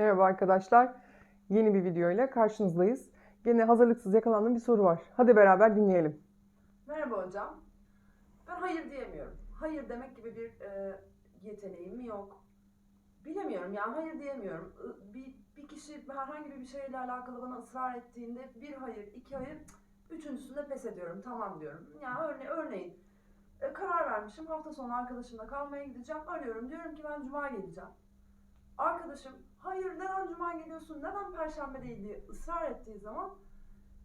Merhaba arkadaşlar. Yeni bir video ile karşınızdayız. Gene hazırlıksız yakalandığım bir soru var. Hadi beraber dinleyelim. Merhaba hocam. Ben hayır diyemiyorum. Hayır demek gibi bir e, yeteneğim yok. Bilemiyorum yani hayır diyemiyorum. Bir, bir kişi herhangi bir şeyle alakalı bana ısrar ettiğinde bir hayır, iki hayır, üçüncüsünde pes ediyorum. Tamam diyorum. Yani örne örneğin e, karar vermişim hafta sonu arkadaşımla kalmaya gideceğim. Arıyorum diyorum ki ben cuma geleceğim. Arkadaşım cuma geliyorsun, neden perşembe değil diye ısrar ettiği zaman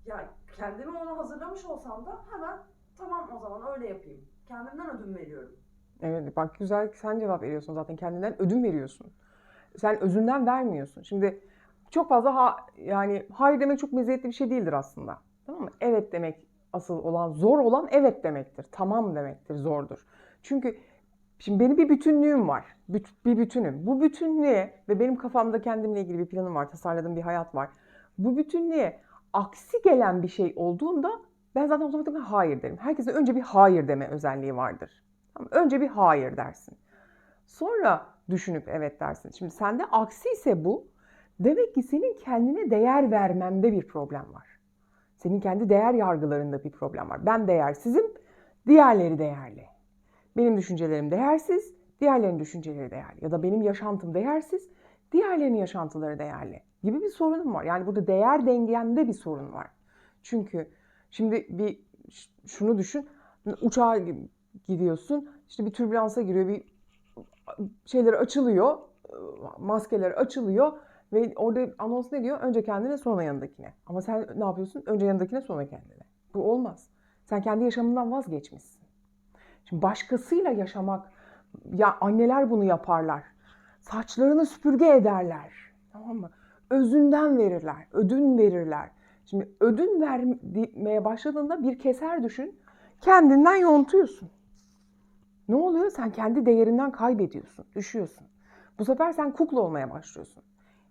ya kendimi ona hazırlamış olsam da hemen tamam o zaman öyle yapayım. Kendimden ödün veriyorum. Evet bak güzel sen cevap veriyorsun zaten kendinden ödün veriyorsun. Sen özünden vermiyorsun. Şimdi çok fazla ha, yani hayır demek çok meziyetli bir şey değildir aslında. Tamam mı? Evet demek asıl olan zor olan evet demektir. Tamam demektir zordur. Çünkü şimdi benim bir bütünlüğüm var. Büt- bir bütünüm. Bu bütünlüğe ve benim kafamda kendimle ilgili bir planım var. Tasarladığım bir hayat var. Bu bütünlüğe aksi gelen bir şey olduğunda ben zaten otomatikman hayır derim. Herkesin önce bir hayır deme özelliği vardır. Tamam, Önce bir hayır dersin. Sonra düşünüp evet dersin. Şimdi sende aksi ise bu. Demek ki senin kendine değer vermende bir problem var. Senin kendi değer yargılarında bir problem var. Ben değersizim, diğerleri değerli. Benim düşüncelerim değersiz, diğerlerinin düşünceleri değerli. Ya da benim yaşantım değersiz, diğerlerinin yaşantıları değerli gibi bir sorunum var. Yani burada değer dengemde bir sorun var. Çünkü şimdi bir şunu düşün. Uçağa gidiyorsun. işte bir türbülansa giriyor. Bir şeyler açılıyor. Maskeler açılıyor. Ve orada anons ne diyor? Önce kendine sonra yanındakine. Ama sen ne yapıyorsun? Önce yanındakine sonra kendine. Bu olmaz. Sen kendi yaşamından vazgeçmişsin. Şimdi başkasıyla yaşamak, ya anneler bunu yaparlar. Saçlarını süpürge ederler. Tamam mı? Özünden verirler, ödün verirler. Şimdi ödün vermeye başladığında bir keser düşün. Kendinden yontuyorsun. Ne oluyor? Sen kendi değerinden kaybediyorsun, düşüyorsun. Bu sefer sen kukla olmaya başlıyorsun.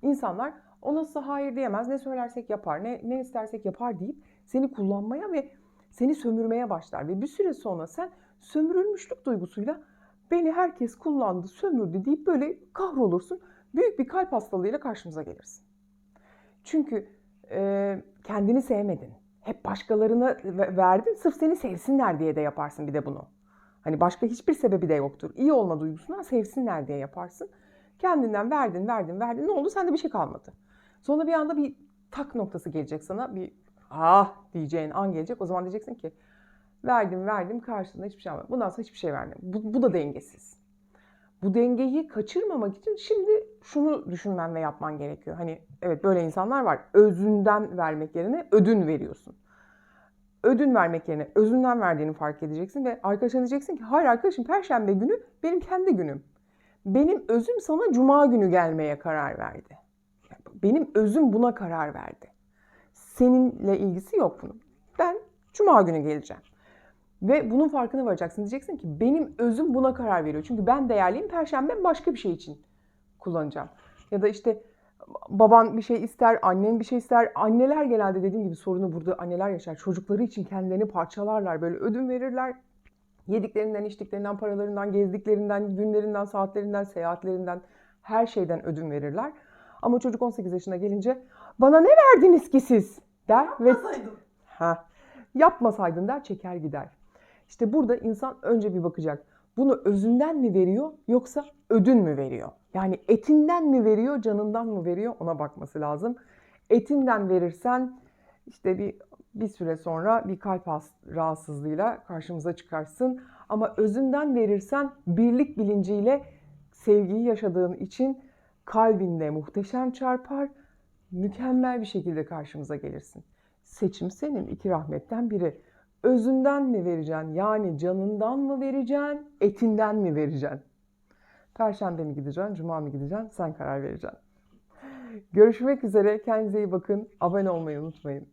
İnsanlar o nasıl hayır diyemez, ne söylersek yapar, ne, ne istersek yapar deyip seni kullanmaya ve seni sömürmeye başlar. Ve bir süre sonra sen sömürülmüşlük duygusuyla beni herkes kullandı, sömürdü deyip böyle kahrolursun. Büyük bir kalp hastalığıyla karşımıza gelirsin. Çünkü e, kendini sevmedin. Hep başkalarına ve- verdin. Sırf seni sevsinler diye de yaparsın bir de bunu. Hani başka hiçbir sebebi de yoktur. İyi olma duygusundan sevsinler diye yaparsın. Kendinden verdin, verdin, verdin. Ne oldu? Sende bir şey kalmadı. Sonra bir anda bir tak noktası gelecek sana. Bir ah diyeceğin an gelecek. O zaman diyeceksin ki verdim, verdim. Karşılığında hiçbir şey almadım. Bundan sonra hiçbir şey vermedim. Bu, bu da dengesiz. Bu dengeyi kaçırmamak için şimdi şunu düşünmen ve yapman gerekiyor. Hani evet böyle insanlar var. Özünden vermek yerine ödün veriyorsun. Ödün vermek yerine özünden verdiğini fark edeceksin ve arkadaşına diyeceksin ki hayır arkadaşım perşembe günü benim kendi günüm. Benim özüm sana cuma günü gelmeye karar verdi. Benim özüm buna karar verdi. Seninle ilgisi yok bunun. Ben cuma günü geleceğim. Ve bunun farkına varacaksın. Diyeceksin ki benim özüm buna karar veriyor. Çünkü ben değerliyim. Perşembe başka bir şey için kullanacağım. Ya da işte baban bir şey ister, annen bir şey ister. Anneler genelde dediğim gibi sorunu burada anneler yaşar. Çocukları için kendilerini parçalarlar. Böyle ödün verirler. Yediklerinden, içtiklerinden, paralarından, gezdiklerinden, günlerinden, saatlerinden, seyahatlerinden her şeyden ödün verirler. Ama çocuk 18 yaşına gelince bana ne verdiniz ki siz der ve. Ha, yapmasaydın der çeker gider. İşte burada insan önce bir bakacak. Bunu özünden mi veriyor yoksa ödün mü veriyor? Yani etinden mi veriyor, canından mı veriyor ona bakması lazım. Etinden verirsen işte bir bir süre sonra bir kalp rahatsızlığıyla karşımıza çıkarsın. Ama özünden verirsen birlik bilinciyle sevgiyi yaşadığın için kalbinde muhteşem çarpar, mükemmel bir şekilde karşımıza gelirsin. Seçim senin iki rahmetten biri. Özünden mi vereceksin? Yani canından mı vereceksin? Etinden mi vereceksin? Perşembe mi gideceksin? Cuma mı gideceksin? Sen karar vereceksin. Görüşmek üzere. Kendinize iyi bakın. Abone olmayı unutmayın.